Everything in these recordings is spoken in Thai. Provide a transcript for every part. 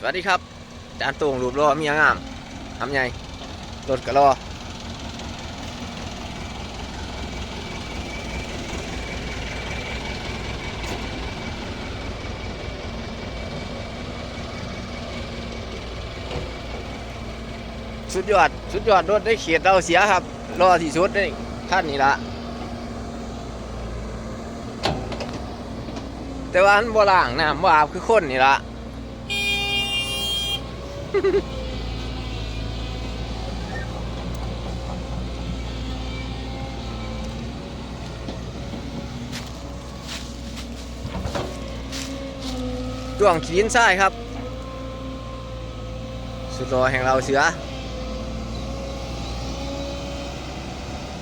สวัสดีครับจานตรงรูปรอมียงามทำไงรถกระรอสุดยอด สุดยอดรถได้เขียดเราเสียครับ รอที่สุดนี่ท่านนี่ละแต่ว่าอันบ่ล่างน้ำบ่อาบคือคนนี่ละ ดวงขีดินทรายครับ สุดรอแห่งเราเสือ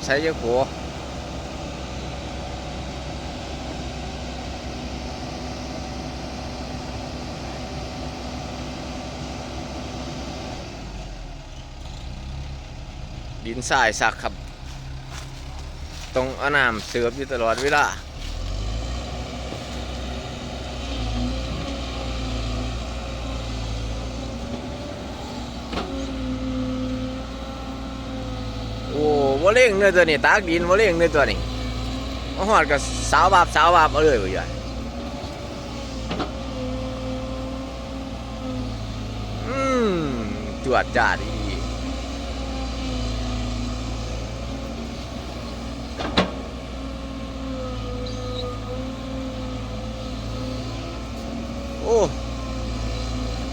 ใช้เยอะโข ดินทรายสักครับ ตรงเอาน้ำเสือบอยู่ตลอดเวลาโอ้บ่เล่งเนื้อตัวนี้ตากดินบ่เล่งเนื้อตัวนี้มาหอดกับสาวบาบสาวบาบเอาเลยบ่ใหญ่อืมจวดจ้าดี โอ้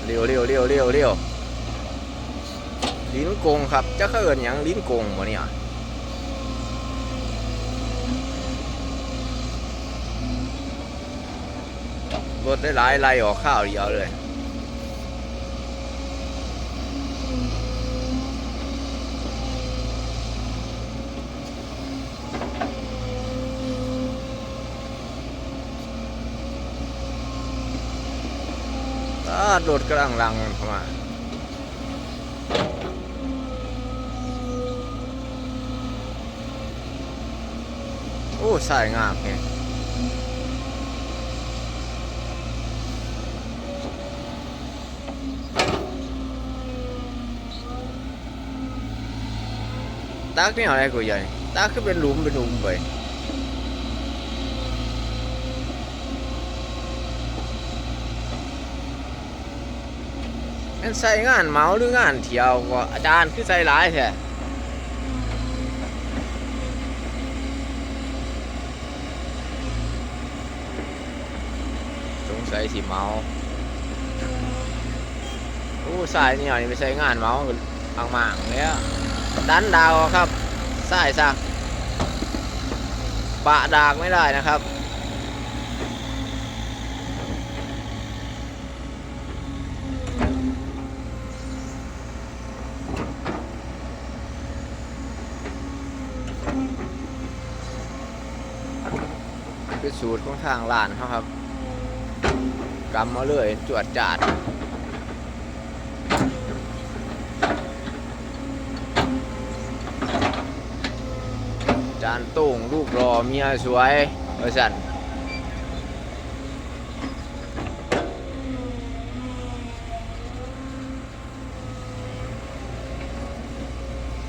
เร็วเร็วเร็วเร็วเร็วลิ้นโกงครับจะเขินอย่างลิ้นโกงวะเนี่ยรถได้หลายไล่ออกข้าวเดียวเลยอ่า รถกำลังลังเข้ามาโอ้สายงามแฮะตากนี่อะไรกูใหญ่ตากก็เป็นหลุมเป็นหลุมไป นใส่งานเมาหรืองานเที่ยวก็อาจารย์คือใส่หลายแท้สงสัยสิเมาโอ้สายนี่หน่อยไม่ใช่งานเมาอางมางเลยอะดันดาวครับสายซะปะดากไม่ได้นะครับ เป็นสูตรของทางร้านเขาครับกำมาเลยจวดจาดจานโต้งลูกรอเมียสวยเออสัน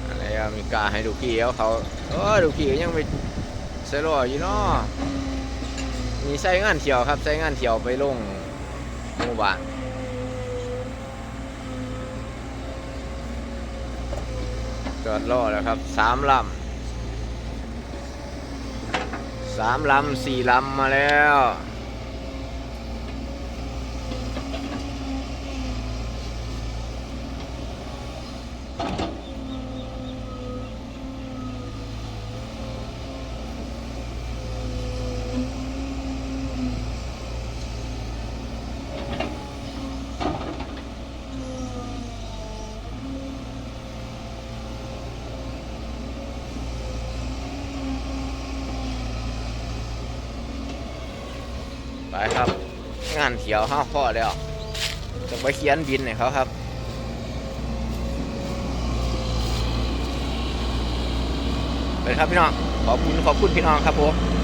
อะไรอะมีกาให้ดูกี้เขาเขาเออดูกี้ยังไปใส่รออยู่เนาะ มีใส่งานเที่ยวครับใส่งานเที่ยวไปลงหมู่บ้านจอดรอแล้วครับสามลำสามลำสี่ลำมาแล้ว ไปครับ งานเขียวห้าข้อแล้วจะไปเขียนบินให้เขาครับไปครับพี่น้องขอบคุณขอบคุณพี่น้องครับผม